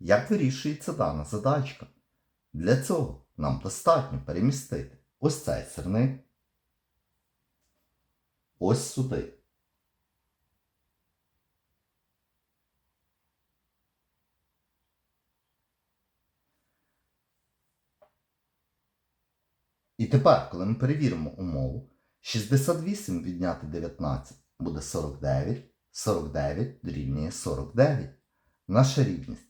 Як вирішується дана задачка? Для цього нам достатньо перемістити ось цей сирник ось сюди. І тепер, коли ми перевіримо умову, 68 відняти 19 буде 49, 49 дорівнює 49. Наша рівність